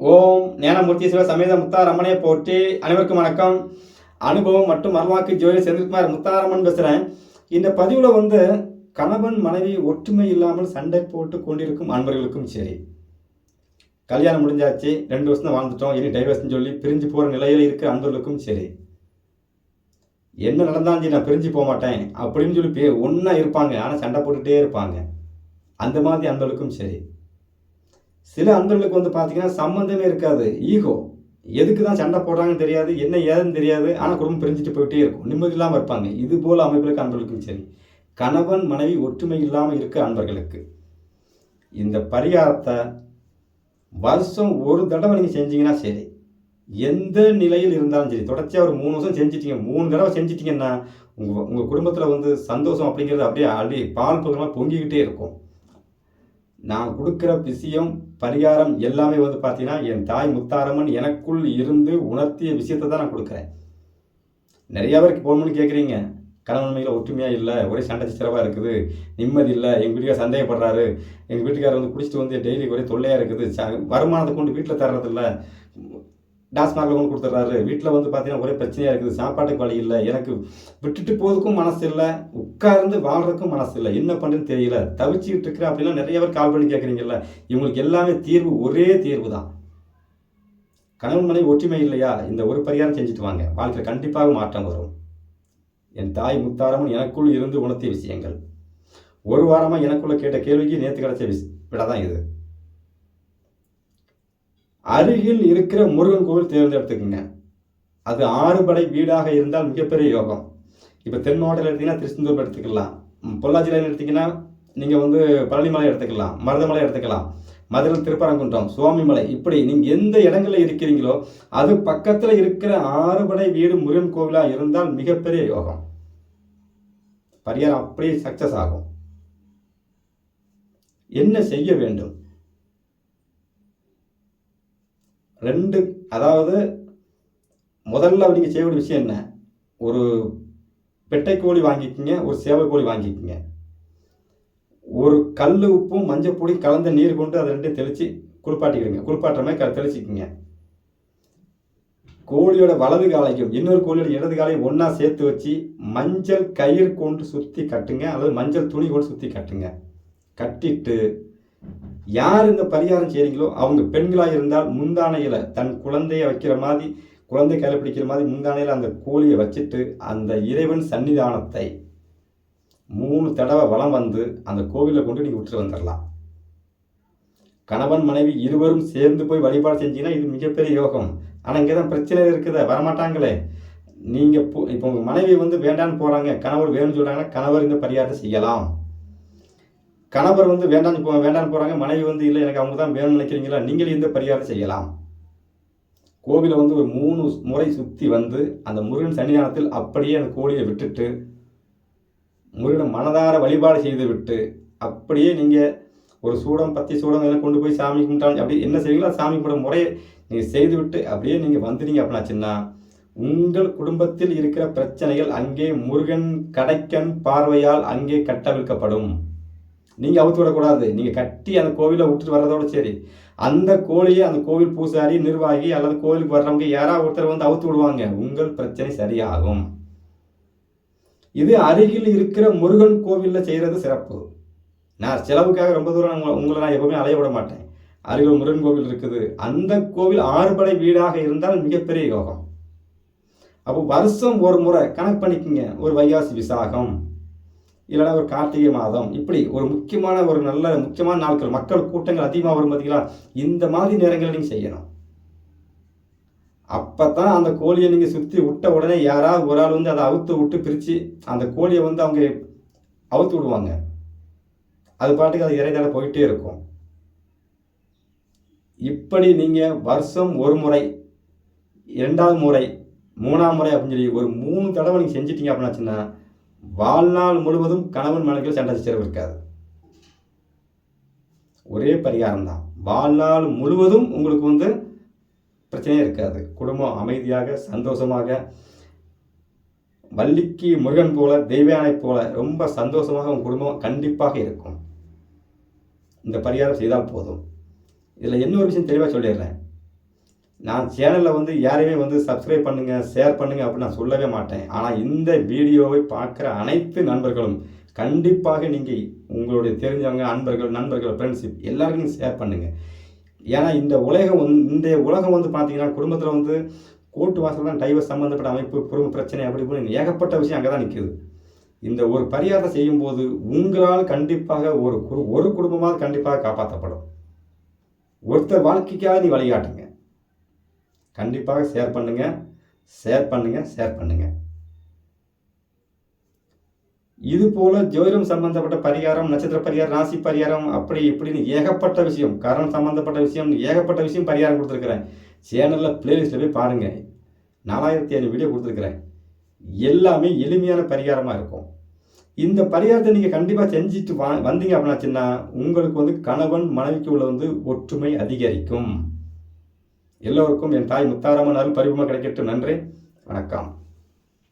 ஓம் ஞானமூர்த்தி சிவ சமேத முத்தாரம்மனை போற்றி அனைவருக்கும் வணக்கம். அனுபவம் மற்றும் மர்மாக்கு ஜோதி செந்தில்குமார் முத்தாரம்மன் பேசுகிறேன் இந்த பதிவில் வந்து கணவன் மனைவி ஒற்றுமை இல்லாமல் சண்டை போட்டு கொண்டிருக்கும் அன்பர்களுக்கும் சரி. கல்யாணம் முடிஞ்சாச்சு ரெண்டு வருஷம் தான் வாழ்ந்துட்டோம் இனி டைவர்ஸ்னு சொல்லி பிரிஞ்சு போகிற நிலையில் இருக்கிற அன்பர்களுக்கும் சரி. என்ன நடந்தாலும் சரி நான் பிரிஞ்சு போக மாட்டேன் அப்படின்னு சொல்லி பே ஒன்றா இருப்பாங்க ஆனால் சண்டை போட்டுகிட்டே இருப்பாங்க. அந்த மாதிரி அன்பர்களுக்கும் சரி. சில அன்பர்களுக்கு வந்து பார்த்தீங்கன்னா சம்மந்தமே இருக்காது. ஈகோ எதுக்கு தான் சண்டை போடுறாங்கன்னு தெரியாது என்ன ஏதுன்னு தெரியாது ஆனால் குடும்பம் பிரிஞ்சுட்டு போயிட்டே இருக்கும். நிம்மதி இல்லாமல் இருப்பாங்க. இது போல் அமைப்புகளுக்கு அன்பர்களுக்கும் சரி. கணவன் மனைவி ஒற்றுமை இல்லாமல் இருக்க அன்பர்களுக்கு. இந்த பரிகாரத்தை வருஷம் ஒரு தடவை நீங்கள் செஞ்சீங்கன்னா சரி. எந்த நிலையில் இருந்தாலும் சரி. தொடர்ச்சியாக ஒரு மூணு வருஷம் செஞ்சிட்டீங்க. மூணு தடவை செஞ்சிட்டிங்கன்னா உங்கள் உங்கள் குடும்பத்தில் வந்து சந்தோஷம் அப்படிங்கிறது அப்படியே அடி பால் பக்கமாக பொங்கிக்கிட்டே இருக்கும். நான் கொடுக்குற விஷயம் பரிகாரம் எல்லாமே வந்து பார்த்தீங்கன்னா என் தாய் முத்தாரம்மன் எனக்குள் இருந்து உணர்த்திய விஷயத்தை தான் நான் கொடுக்குறேன். நிறைய பேருக்கு ஃபோன் பண்ணி கேட்குறீங்க கணவன்மையில் ஒற்றுமையாக இல்லை ஒரே சண்டை சிறவாக இருக்குது நிம்மதி இல்லை எங்கள் வீட்டுக்கார் சந்தேகப்படுறாரு எங்கள் வீட்டுக்காரர் வந்து குடிச்சிட்டு வந்து டெய்லி ஒரே தொல்லையாக இருக்குது ச- வருமானத்தை கொண்டு வீட்டில் தர்றதில்ல. டாஸ்மாக கொண்டு கொடுத்துட்றாரு. வீட்டில் வந்து பார்த்தீங்கன்னா ஒரே பிரச்சனையாக இருக்குது. சாப்பாட்டுக்கு வழி இல்லை. எனக்கு விட்டுட்டு போகிறதுக்கும் மனசு இல்லை. உட்கார்ந்து வாழ்றதுக்கும் மனசு இல்லை. என்ன பண்ணுறதுன்னு தெரியல. தவிச்சிக்கிட்டு இருக்கிறேன் அப்படின்னா நிறைய பேர் கால் பண்ணி கேட்குறீங்கல்ல இவங்களுக்கு எல்லாமே தீர்வு ஒரே தீர்வு தான் கணவன் மனைவி ஒற்றுமை இல்லையா? இந்த ஒரு பரிகாரம் செஞ்சுட்டு வாங்க. வாழ்க்கையில் கண்டிப்பாக மாற்றம் வரும். என் தாய் முத்தாரமும் எனக்குள் இருந்து உணர்த்திய விஷயங்கள். ஒரு வாரமாக எனக்குள்ளே கேட்ட கேள்விக்கு நேற்று கிடச்ச விஷ் விட தான் இது. அருகில் இருக்கிற முருகன் கோவில் தேர்ந்தெடுத்துக்குங்க. அது ஆறுபடை வீடாக இருந்தால் மிகப்பெரிய யோகம். இப்போ தென் மாவட்டத்தில் எடுத்தீங்கன்னா திருச்செந்தூர் எடுத்துக்கலாம். பொள்ளாச்சியில் எடுத்தீங்கன்னா நீங்கள் வந்து பழனிமலை எடுத்துக்கலாம் மருதமலை எடுத்துக்கலாம் மதுரை திருப்பரங்குன்றம் சுவாமிமலை இப்படி நீங்கள் எந்த இடங்களில் இருக்கிறீங்களோ அது பக்கத்தில் இருக்கிற ஆறுபடை வீடு முருகன் கோவிலாக இருந்தால் மிகப்பெரிய யோகம். பரிகாரம் அப்படியே சக்சஸ் ஆகும். என்ன செய்ய வேண்டும்? ரெண்டு அதாவது முதல்ல நீங்கள் செய்ய வேண்டிய விஷயம் என்ன? ஒரு பெட்டை கோழி வாங்கிக்கிங்க ஒரு சேவை கோழி வாங்கிக்கோங்க. ஒரு கல் உப்பும் மஞ்சள் பொடி கலந்த நீர் கொண்டு அதை ரெண்டையும் தெளித்து குளிப்பாட்டிக்கிடுங்க. குளிப்பாட்டுற மாதிரி க- தெளிச்சிக்கிங்க. கோழியோட வலது காலைக்கும் இன்னொரு கோழியோட இடது காலையும் ஒன்றா சேர்த்து வச்சு மஞ்சள் கயிறு கொண்டு சுற்றி கட்டுங்க அல்லது மஞ்சள் துணி கொண்டு சுற்றி கட்டுங்க. கட்டிட்டு யார் இந்த பரிகாரம் செய்கிறீங்களோ அவங்க பெண்களாக இருந்தால் முந்தானையில் தன் குழந்தைய வைக்கிற மாதிரி குழந்தை கையில் பிடிக்கிற மாதிரி முந்தானையில் அந்த கோழியை வச்சுட்டு அந்த இறைவன் சன்னிதானத்தை மூணு தடவை வலம் வந்து அந்த கோவிலை கொண்டு நீங்கள் விட்டுட்டு வந்துடலாம். கணவன் மனைவி இருவரும் சேர்ந்து போய் வழிபாடு செஞ்சீங்கன்னா இது மிகப்பெரிய யோகம். ஆனால் இங்கே தான் பிரச்சனை இருக்குதே. வரமாட்டாங்களே. நீங்கள் இப்போ இப்போ உங்கள் மனைவி வந்து வேண்டான்னு போகிறாங்க கணவர் வேணும்னு சொல்கிறாங்கன்னா கணவர் இந்த பரிகாரத்தை செய்யலாம். கணவர் வந்து வேண்டாம்னு போ வேண்டாம்னு போகிறாங்க மனைவி வந்து இல்லை எனக்கு அவங்க தான் வேணும்னு நினைக்கிறீங்களா? நீங்கள் இந்த பரிகாரம் செய்யலாம். கோவிலை வந்து ஒரு மூணு முறை சுற்றி வந்து அந்த முருகன் சன்னிதானத்தில் அப்படியே அந்த கோழியை விட்டுட்டு முருகனை மனதார வழிபாடு செய்து விட்டு அப்படியே நீங்கள் ஒரு சூடம் பத்தி சூடம் இதெல்லாம் கொண்டு போய் சாமி கும்பிட்டாலும் அப்படி என்ன செய்வீங்களோ சாமி கும்பிட முறையை நீங்கள் செய்து விட்டு அப்படியே நீங்கள் வந்துட்டீங்க அப்படின்னாச்சுன்னா உங்கள் குடும்பத்தில் இருக்கிற பிரச்சனைகள் அங்கே முருகன் கடைக்கன் பார்வையால் அங்கே கட்டவிழ்க்கப்படும். நீங்கள் அவுத்து விடக்கூடாது. நீங்கள் கட்டி அந்த கோவிலை விட்டுட்டு வர்றதோட சரி. அந்த கோழியை அந்த கோவில் பூசாரி நிர்வாகி அல்லது கோவிலுக்கு வர்றவங்க யாராவது ஒருத்தர் வந்து அவுத்து விடுவாங்க. உங்கள் பிரச்சனை சரியாகும். இது அருகில் இருக்கிற முருகன் கோவிலில் செய்கிறது சிறப்பு. நான் செலவுக்காக ரொம்ப தூரம் உங்களை உங்களை நான் எப்பவுமே அலைய விட மாட்டேன். அருகில் முருகன் கோவில் இருக்குது. அந்த கோவில் ஆறுபடை வீடாக இருந்தால் மிகப்பெரிய யோகம். அப்போ வருஷம் ஒரு முறை கணக்கு பண்ணிக்கோங்க. ஒரு வைகாசி விசாகம். இல்லைன்னா ஒரு கார்த்திகை மாதம். இப்படி ஒரு முக்கியமான ஒரு நல்ல முக்கியமான நாட்கள் மக்கள் கூட்டங்கள் அதிகமாக வரும் பார்த்தீங்களா இந்த மாதிரி நேரங்களில் நீங்கள் செய்யணும். அப்போ தான் அந்த கோழியை நீங்கள் சுற்றி விட்ட உடனே யாராவது ஒரு ஆள் வந்து அதை அவுத்து விட்டு பிரித்து அந்த கோழியை வந்து அவங்க அவுத்து விடுவாங்க. அது பாட்டுக்கு அது இறைதால போயிட்டே இருக்கும். இப்படி நீங்கள் வருஷம் ஒரு முறை இரண்டாவது முறை மூணாம் முறை அப்படின்னு சொல்லி ஒரு மூணு தடவை நீங்கள் செஞ்சிட்டீங்க அப்படின்னாச்சுன்னா வாழ்நாள் முழுவதும் கணவன் மனைவிகள் சண்டை சச்சரவு இருக்காது. ஒரே பரிகாரம் தான் வாழ்நாள் முழுவதும் உங்களுக்கு வந்து பிரச்சனையே இருக்காது. குடும்பம் அமைதியாக சந்தோஷமாக வள்ளிக்கு முருகன் போல தெய்வயானை போல ரொம்ப சந்தோஷமாக உங்கள் குடும்பம் கண்டிப்பாக இருக்கும். இந்த பரிகாரம் செய்தால் போதும். இதில் இன்னொரு விஷயம் தெளிவாக சொல்லிடுறேன். நான் சேனலில் வந்து யாரையுமே வந்து சப்ஸ்கிரைப் பண்ணுங்கள் ஷேர் பண்ணுங்கள் அப்படின்னு நான் சொல்லவே மாட்டேன். ஆனால் இந்த வீடியோவை பார்க்குற அனைத்து நண்பர்களும் கண்டிப்பாக நீங்கள் உங்களுடைய தெரிஞ்சவங்க அன்பர்கள் நண்பர்கள் ஃப்ரெண்ட்ஷிப் எல்லாருக்கும் ஷேர் பண்ணுங்கள் ஏன்னா இந்த உலகம் வந்து இந்த உலகம் வந்து பார்த்தீங்கன்னா குடும்பத்தில் வந்து கோர்ட்டு வாசல் தான் டைவர்ஸ் சம்மந்தப்பட்ட அமைப்பு குடும்ப பிரச்சனை அப்படி இப்படின்னு ஏகப்பட்ட விஷயம் அங்கே தான் நிற்குது இந்த ஒரு பரிகாரத்தை செய்யும்போது உங்களால் கண்டிப்பாக ஒரு ஒரு குடும்பமாவது கண்டிப்பாக காப்பாற்றப்படும் ஒருத்தர் வாழ்க்கைக்காக நீ வழிகாட்டுங்க. கண்டிப்பாக ஷேர் பண்ணுங்க. ஷேர் பண்ணுங்க ஷேர் பண்ணுங்க. இது போல ஜோதிடம் சம்பந்தப்பட்ட பரிகாரம் நட்சத்திர பரிகாரம் ராசி பரிகாரம் அப்படி இப்படின்னு ஏகப்பட்ட விஷயம் கரணம் சம்பந்தப்பட்ட விஷயம் ஏகப்பட்ட விஷயம் பரிகாரம் கொடுத்துருக்குறேன். சேனலில் பிளேலிஸ்ட்டில் போய் பாருங்கள் நாலாயிரத்தி ஐநூறு வீடியோ கொடுத்துருக்குறேன். எல்லாமே எளிமையான பரிகாரமாக இருக்கும். இந்த பரிகாரத்தை நீங்கள் கண்டிப்பாக செஞ்சுட்டு வா வந்தீங்க அப்படின்னாச்சுன்னா உங்களுக்கு வந்து கணவன் மனைவிக்கு உள்ள வந்து ஒற்றுமை அதிகரிக்கும். எல்லோருக்கும் என் தாய் முத்தாரம்மன் அருள் பரிபூர்ணம் கிடைக்கட்டும். நன்றி. வணக்கம்.